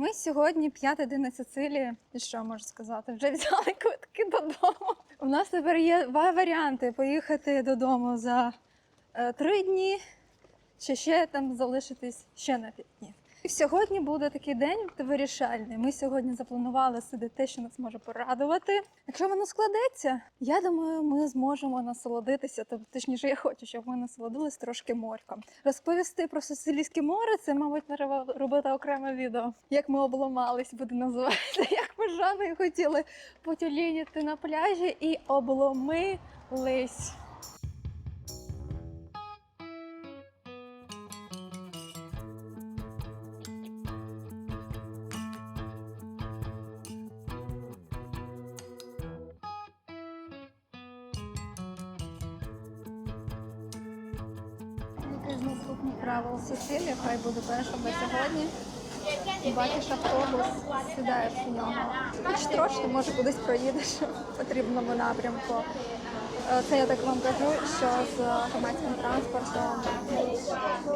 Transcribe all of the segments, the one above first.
Ми сьогодні п'ятий день на Сицилії. І що можу сказати? Вже взяли квитки додому. У нас тепер є два варіанти: поїхати додому за е, три дні, чи ще там залишитись ще на п'ять днів. Сьогодні буде такий день вирішальний. Ми сьогодні запланували сюди те, що нас може порадувати. Якщо воно складеться, я думаю, ми зможемо насолодитися. Тобто, точніше, я хочу, щоб ми насолодились трошки морьком. Розповісти про Сицилійське море це, мабуть, треба робити окреме відео. Як ми обламались, буде називатися. Як ми з Жаною хотіли потюлініти на пляжі і обломились. З наступних правил Сицилії, хай буде перша на сьогодні. Бачиш автобус, сідаєш у нього. Хоч трошки, може кудись проїдеш в потрібному напрямку. Е, Це я так вам кажу, що з громадським транспортом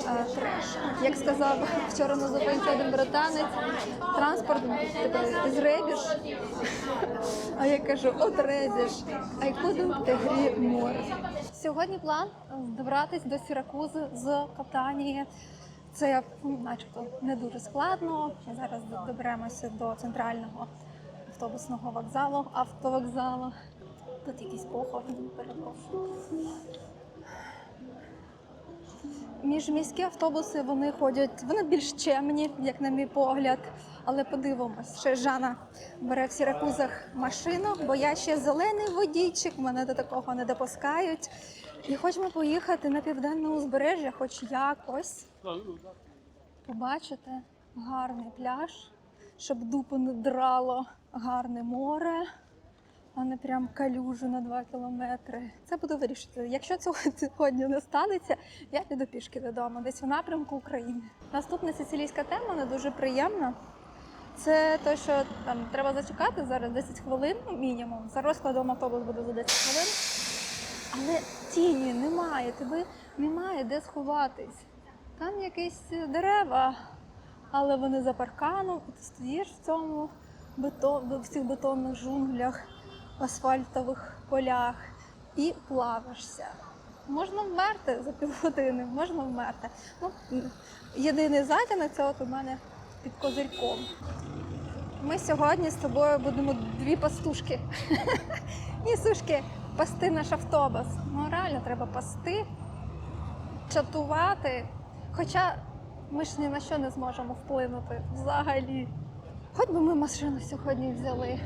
е, треш. Як сказав вчора на зупинці один британець, транспорт типу, з ребіж. А я кажу, от ребіж, I couldn't agree more. Сьогодні план добратися до Сіракузи з Катанії. Це ну, начебто не дуже складно. Зараз доберемося до центрального автобусного вокзалу, автовокзалу. Тут якийсь похорон, перепрошую. Міжміські автобуси вони ходять, вони більш чемні, як на мій погляд. Але подивимось, ще Жанна бере в Сіракузах машину, бо я ще зелений водійчик, мене до такого не допускають. І хочемо поїхати на південне узбережжя, хоч якось побачити гарний пляж, щоб дупу не драло гарне море, а не прям калюжу на 2 кілометри. Це буду вирішити. Якщо цього сьогодні не станеться, я піду пішки додому, десь в напрямку України. Наступна сицилійська тема не дуже приємна. Це те, що там треба зачекати зараз 10 хвилин, мінімум. За розкладом автобус буде за 10 хвилин. Але тіні немає, тебе немає де сховатись. Там якісь дерева, але вони за парканом, і ти стоїш в цьому бетон, в цих бетонних джунглях, асфальтових полях і плавишся. Можна вмерти за півгодини, можна вмерти. Ну, єдиний затінок це от у мене під козирьком. Ми сьогодні з тобою будемо дві пастушки. Ні, сушки, пасти наш автобус. Ну реально треба пасти, чатувати. Хоча ми ж ні на що не зможемо вплинути взагалі. Хоч би ми машину сьогодні взяли.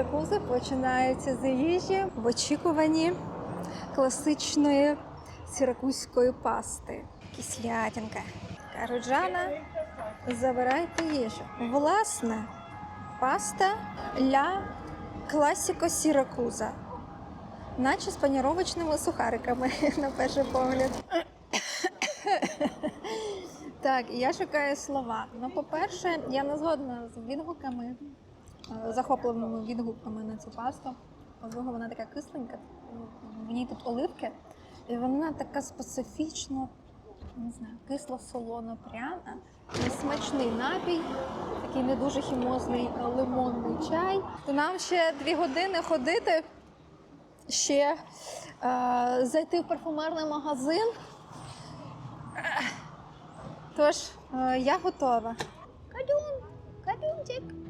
Перекуси починаються з їжі в очікуванні класичної сіракузької пасти. Кислятинка. Кажуть, Жана, забирайте їжу. Власне, паста ля класіко сіракуза. Наче з паніровочними сухариками, на перший погляд. Так, я шукаю слова. Ну, по-перше, я не згодна з відгуками е, захопливими відгуками на цю пасту. По-друге, вона така кисленька, в ній тут оливки, і вона така специфічно, не знаю, кисло-солоно пряна. І смачний напій, такий не дуже хімозний лимонний чай. То нам ще дві години ходити, ще е, зайти в парфумерний магазин. Тож, е, я готова. Кадюн, кадюнчик.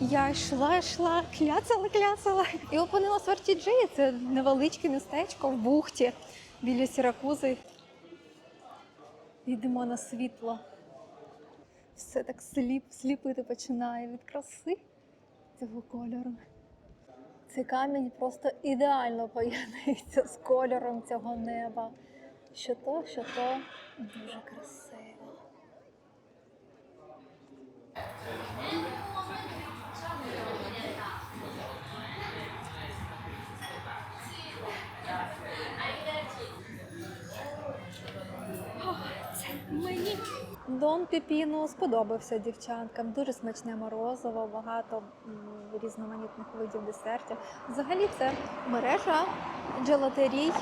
Я йшла, йшла, кляцала, кляцала. І опинилась в Артіджеї. Це невеличке містечко в бухті біля Сіракузи. Йдемо на світло. Все так сліп, сліпити починає від краси цього кольору. Цей камінь просто ідеально поєднується з кольором цього неба. Що то, що то дуже красиво. Дон Піпіно сподобався дівчаткам. Дуже смачне морозиво, багато різноманітних видів десертів. Взагалі це мережа джелатерій.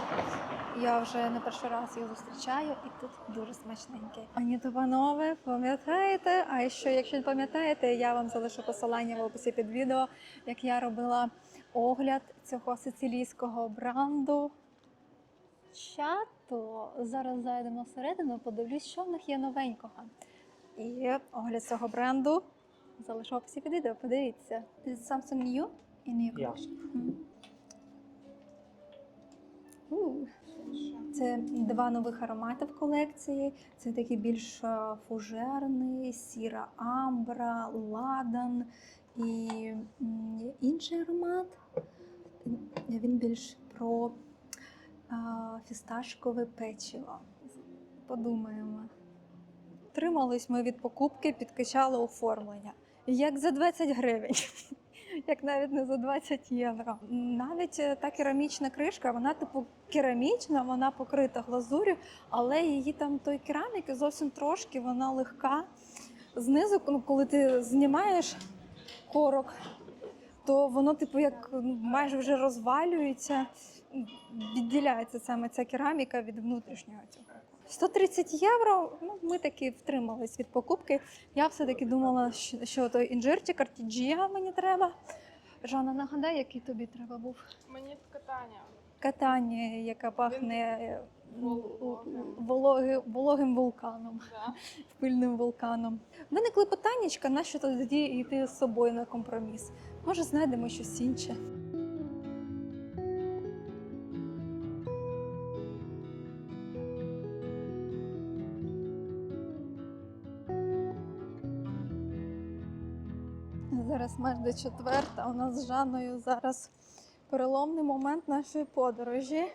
Я вже не перший раз їх зустрічаю, і тут дуже смачненьке. Ані то панове, пам'ятаєте? А що, якщо не пам'ятаєте, я вам залишу посилання в описі під відео, як я робила огляд цього сицилійського бренду. Чато. Зараз зайдемо всередину, подивлюсь, що в них є новенького. І огляд цього бренду залишу описі під відео. Подивіться. Is it something new in your Yeah. collection? Мгм. У. Це два нових аромати в колекції. Це такий більш е, фужерний, сіра амбра, ладан і інший аромат. Він більш про фісташкове печиво. Подумаємо. Тримались ми від покупки, підкачали оформлення. Як за 20 гривень. Як навіть не за 20 євро. Навіть е, та керамічна кришка, вона типу керамічна, вона покрита глазур'ю, але її там той кераміки зовсім трошки, вона легка. Знизу, ну, коли ти знімаєш корок, то воно, типу, як ну, майже вже розвалюється, відділяється саме ця кераміка від внутрішнього цього. 130 євро. Ну, ми таки втримались від покупки. Я все-таки думала, що, що той інжирчик артіджія мені треба. Жанна, нагадай, який тобі треба був. Мені катання. Катання, яка пахне Вологим. вологим вулканом, Да. пильним вулканом. Виникли питаннячка, на що тоді йти з собою на компроміс. Може, знайдемо щось інше. Майже четверта. У нас з Жанною зараз переломний момент нашої подорожі.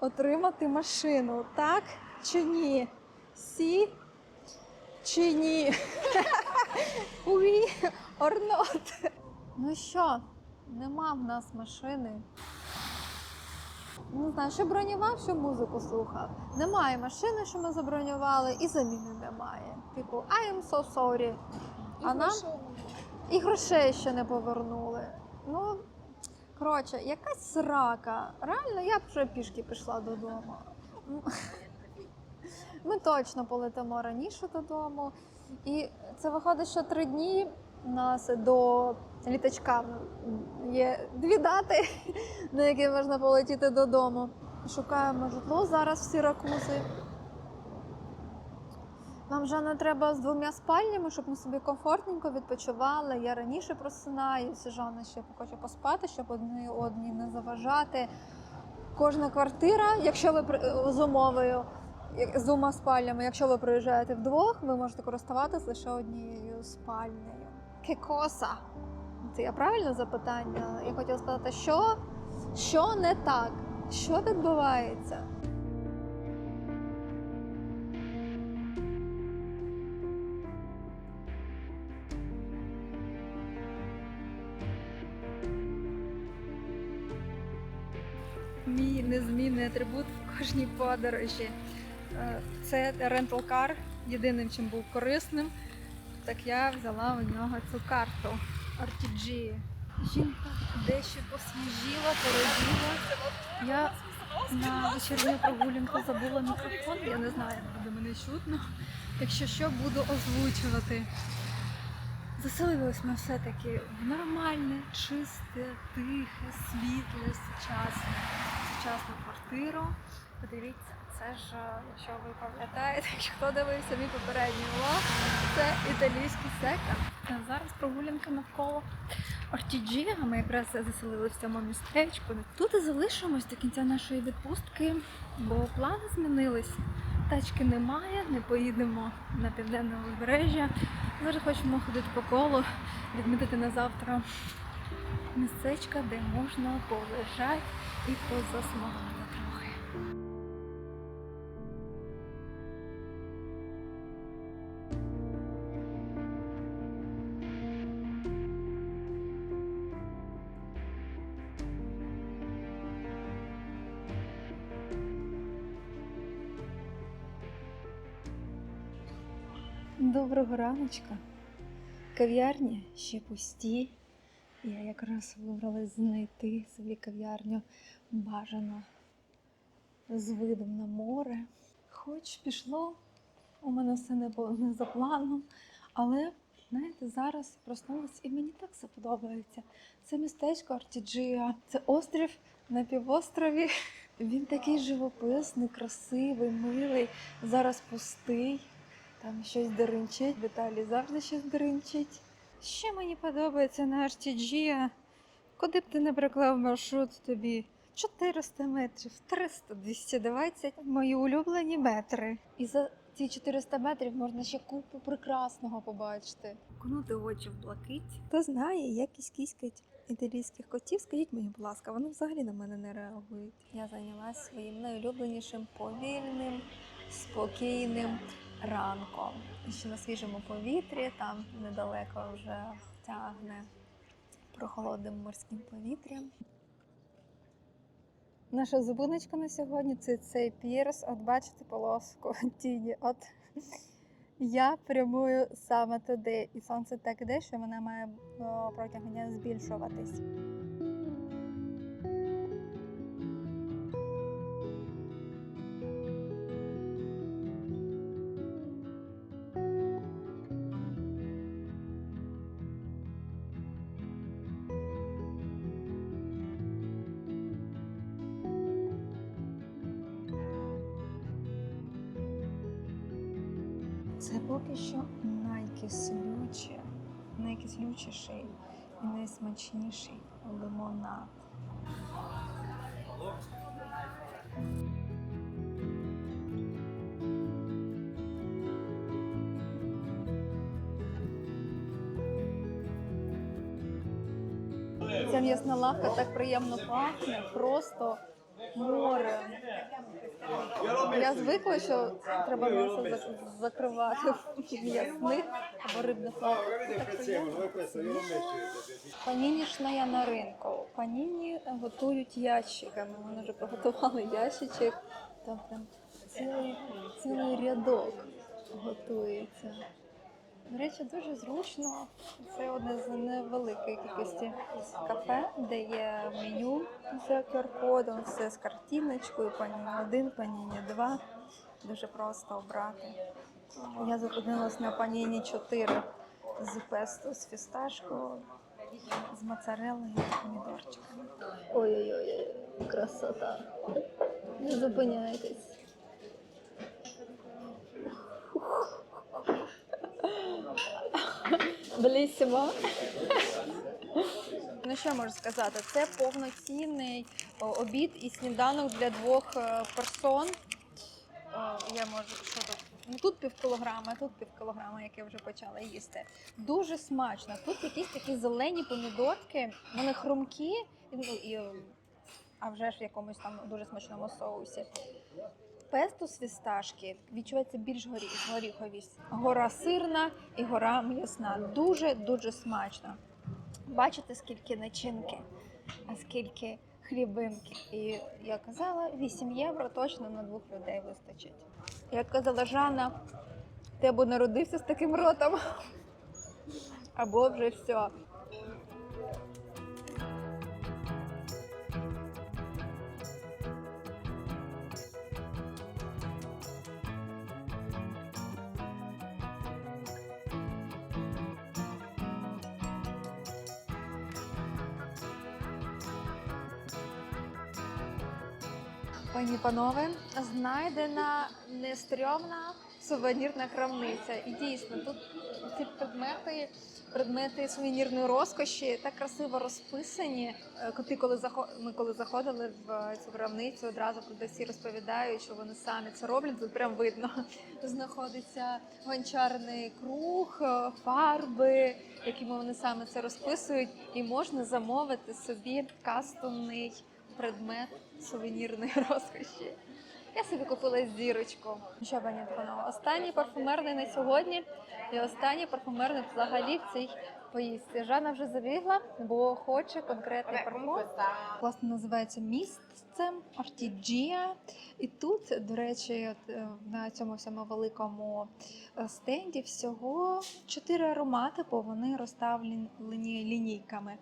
Отримати машину, так чи ні? Сі чи ні? Уі or not? Ну що, нема в нас машини. Не знаю, що бронював, що музику слухав. Немає машини, що ми забронювали, і заміни немає. Типу, I am so sorry. А нам і грошей ще не повернули. Ну, коротше, якась срака. Реально, я б вже пішки пішла додому. Ми точно полетимо раніше додому. І це виходить, що три дні нас до літачка є дві дати, на які можна полетіти додому. Шукаємо житло зараз в Сіракузи. Нам вже не треба з двома спальнями, щоб ми собі комфортненько відпочивали. Я раніше просинаюся, Жанна ще хоче поспати, щоб одні одній не заважати. Кожна квартира, якщо ви з умовою, з двома спальнями, якщо ви приїжджаєте вдвох, ви можете користуватися лише однією спальнею. Кекоса. Це я правильно запитання? Я хотіла сказати, що, що не так? Що відбувається? Атрибут в кожній подорожі. Е, Це рентал кар. Єдиним, чим був корисним, так я взяла у нього цю карту RTG. Жінка дещо посвіжіла, породіла. Я на вечірню прогулянку забула мікрофон, я не знаю, буде мене чутно. Якщо що, буду озвучувати. Заселились ми все-таки в нормальне, чисте, тихе, світле, сучасне, сучасну квартиру. Подивіться, це ж, е, якщо ви пам'ятаєте, якщо хто дивився мій попередній влог, це італійський секонд. Зараз прогулянка навколо Ортіджі, а ми якраз заселилися в цьому містечку. Тут і залишимось до кінця нашої відпустки, бо плани змінились. Тачки немає, не поїдемо на південне узбережжя. Зараз хочемо ходити по колу, відмітити на завтра містечка, де можна полежати і позасмагати Доброго раночка. Кав'ярні ще пусті. Я якраз вибралась знайти собі кав'ярню бажано з видом на море. Хоч пішло, у мене все не було не за планом, але знаєте, зараз проснулась і мені так все подобається. Це містечко Артіджія, це острів на півострові. Він такий живописний, красивий, милий. Зараз пустий. Там щось деренчить, в Італії завжди щось деренчить. Ще мені подобається на Артіджія. Куди б ти не приклав маршрут тобі? 400 метрів, 300, 220 мої улюблені метри. І за ці 400 метрів можна ще купу прекрасного побачити. Кунути очі в блакить. Хто знає, як кіськать італійських котів, скажіть мені, будь ласка, вони взагалі на мене не реагують. Я зайнялася своїм найулюбленішим повільним, спокійним ранком. Ще на свіжому повітрі, там недалеко вже тягне прохолодним морським повітрям. Наша зупиночка на сьогодні це цей пірс. От бачите полоску тіні. От я прямую саме туди. І сонце так іде, що вона має о, протягом дня збільшуватись. Найсмачніший лимонад. Ця м'ясна лавка так приємно пахне, просто море. Я звикла, що треба зак- закривати в м'ясних або рибних. Це так приємно. Панінішна на ринку. Паніні готують ящиками. Вони вже приготували ящичок. Там прям цілий, цілий рядок готується. До речі, дуже зручно. Це одне з невеликої кількості кафе, де є меню з QR-кодом, все з картиночкою, паніні 1, паніні 2. Дуже просто обрати. Я зупинилась на паніні 4 з песто, з фісташкою, з моцареллою і помідорчиками. Ой-ой-ой, красота. Не зупиняйтесь. Белісімо. Ну що можу сказати? Це повноцінний обід і сніданок для двох е, персон. Я можу що тут? Ну тут пів кілограма, тут пів кілограма, як я вже почала їсти. Дуже смачно. Тут якісь такі зелені помідорки, вони хрумкі, і, ну, і, а вже ж в якомусь там дуже смачному соусі. Песто з фісташки відчувається більш горі- горіховість. Гора сирна і гора м'ясна. Дуже дуже смачно. Бачите, скільки начинки, а скільки хлібинки. І я казала, 8 євро точно на двох людей вистачить. Як казала Жанна, ти або народився з таким ротом, або вже все. Пані панове, знайдена нестрьомна сувенірна крамниця. І дійсно, тут ці предмети, предмети сувенірної розкоші так красиво розписані. Е, Ти, коли захо... ми коли заходили в цю крамницю, одразу продавці розповідають, що вони самі це роблять. Тут прям видно. Знаходиться гончарний круг, е, фарби, якими вони саме це розписують, і можна замовити собі кастомний предмет сувенірної розкоші. Я собі купила зірочку. Що пані Антонова? Останній парфумерний на сьогодні і останній парфумерний взагалі в цій поїсти. Жанна вже забігла, бо хоче конкретний парфум. Власне, називається місцем Артіджія. І тут, до речі, е, на цьому всьому великому е, стенді всього чотири аромати, бо вони розставлені лінійками.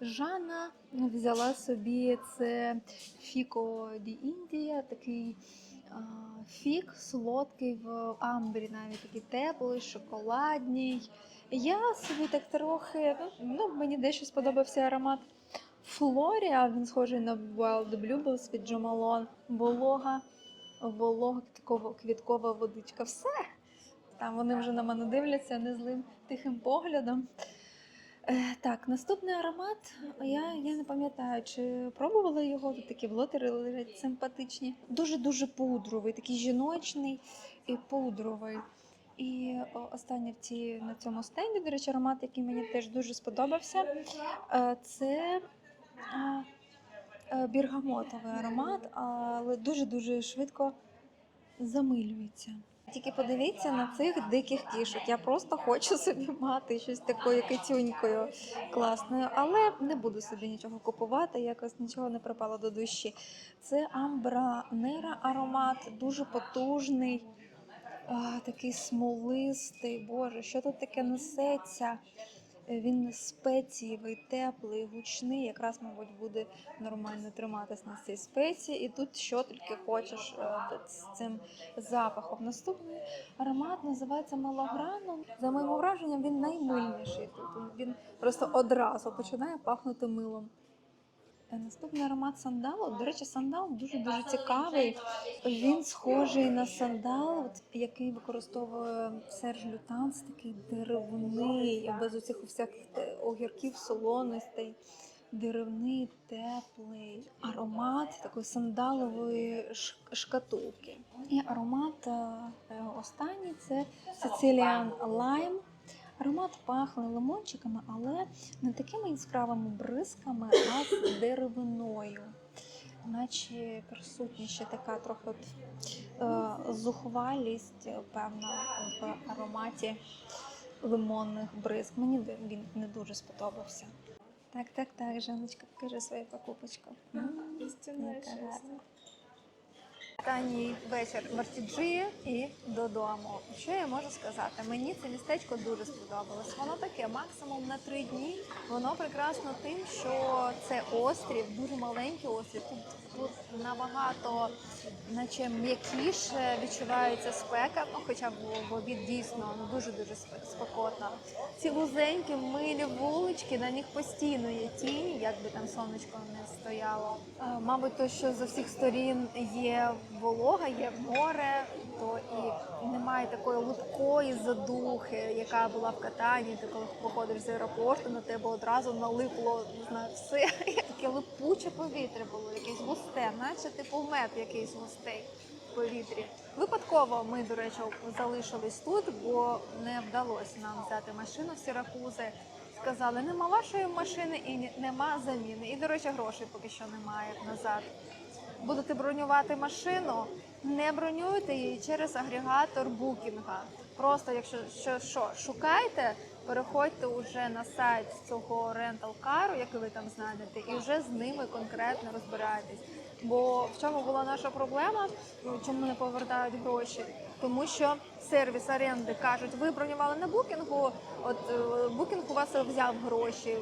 Жанна взяла собі це Фіко ді Індія, такий а, фік солодкий в амбрі, навіть такий теплий, шоколадній. Я собі так трохи, ну мені дещо сподобався аромат Флорія, він схожий на Wild Bluebells від Джо Малон. Волога, волога квіткова водичка. Все. Там вони вже на мене дивляться незлим тихим поглядом. Е, так, наступний аромат. Я, я не пам'ятаю, чи пробувала його. Тут такі блотери лежать симпатичні. Дуже-дуже пудровий, такий жіночний і пудровий. І о, останнє в ці, на цьому стенді, до речі, аромат, який мені теж дуже сподобався. е, Це е, біргамотовий аромат, але дуже-дуже швидко замилюється. Тільки подивіться на цих диких кішок. Я просто хочу собі мати щось такою китюнькою класною, але не буду собі нічого купувати, якось нічого не припало до душі. Це Амбра Нера аромат, дуже потужний, а, такий смолистий. Боже, що тут таке несеться? Е, Він спецієвий, теплий, гучний. Якраз, мабуть, буде нормально триматись на цій спеції. І тут що тільки хочеш е, з цим запахом. Наступний аромат називається Мелограном. За моїм враженням, він наймильніший тут. Він просто одразу починає пахнути милом. Е, Наступний аромат сандалу. До речі, сандал дуже дуже цікавий. Він схожий на сандал, от, який використовує Серж Лютанс, такий деревний, без оцих всяких огірків, солоностей. Деревний, теплий аромат такої сандалової шкатулки. І аромат е, е, останній це Sicilian Lime. Аромат пахне лимончиками, але не такими яскравими бризками, а з деревиною. Наче присутня ще така трохи от, е, зухвалість, е, певна, в ароматі лимонних бризк. Мені він не дуже сподобався. Так, так, так, Жаночка, покажи свою покупочку. М, Останній вечір в Артіджі і додому. Що я можу сказати? Мені це містечко дуже сподобалось. Воно таке максимум на три дні. Воно прекрасно тим, що це острів, дуже маленький острів. Тут, набагато, наче м'якіше відчувається спека. Ну, хоча в, в обід дійсно ну, дуже дуже спекотно. Ці вузенькі милі вулички, на них постійно є тінь, як би там сонечко не стояло. Е, Мабуть, то, що з усіх сторін є волога, є море, то і немає такої липкої задухи, яка була в катанні. Ти коли походиш з аеропорту, на тебе одразу налипло не знаю, все. Таке липуче повітря було, якесь густе, наче типу мед якийсь густий в повітрі. Випадково ми, до речі, залишились тут, бо не вдалося нам взяти машину в Сіракузи. Сказали, нема вашої машини і нема заміни. І, до речі, грошей поки що немає назад. Будете бронювати машину, не бронюйте її через агрегатор букінга. Просто, якщо що, що шукайте, переходьте вже на сайт цього рентал-кару, який ви там знайдете, і вже з ними конкретно розбирайтесь. Бо в чому була наша проблема? Ну, Чому не повертають гроші? Тому що сервіс оренди кажуть, ви бронювали на букінгу, от е, букінг у вас взяв гроші,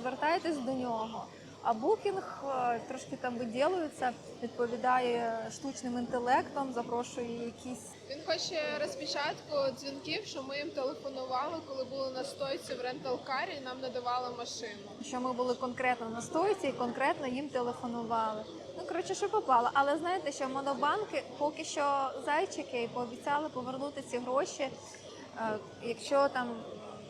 звертайтесь до нього. А букінг е, трошки там виділюється, відповідає штучним інтелектом, запрошує якісь Він хоче розпечатку дзвінків, що ми їм телефонували, коли були на стойці в рентал-карі, і нам надавали машину. що ми були конкретно на стойці і конкретно їм телефонували. Ну коротше, що попало. Але знаєте, що монобанки поки що зайчики і пообіцяли повернути ці гроші. Е, Якщо там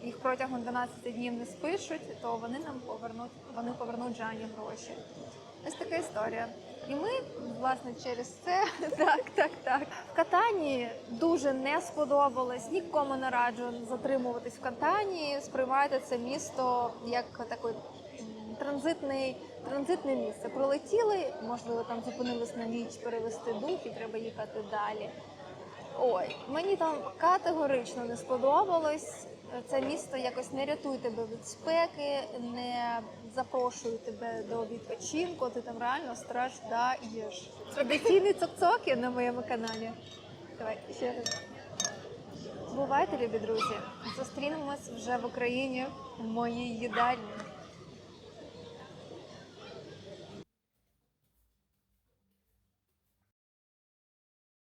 їх протягом 12 днів не спишуть, то вони нам повернуть, вони повернуть Жані гроші. Ось така історія. І ми, власне, через це так, так, так. В Катані дуже не сподобалось. Нікому не раджу затримуватись в Катані. Сприймайте це місто як такий транзитний, транзитне місце. Прилетіли, можливо, там зупинились на ніч перевести дух і треба їхати далі. Ой, мені там категорично не сподобалось. Це місто якось не рятує тебе від спеки, не запрошує тебе до відпочинку, ти там реально страждаєш. Традиційні цок-цоки на моєму каналі. Давай ще раз. Бувайте, любі друзі! Зустрінемось вже в Україні в моїй їдальні.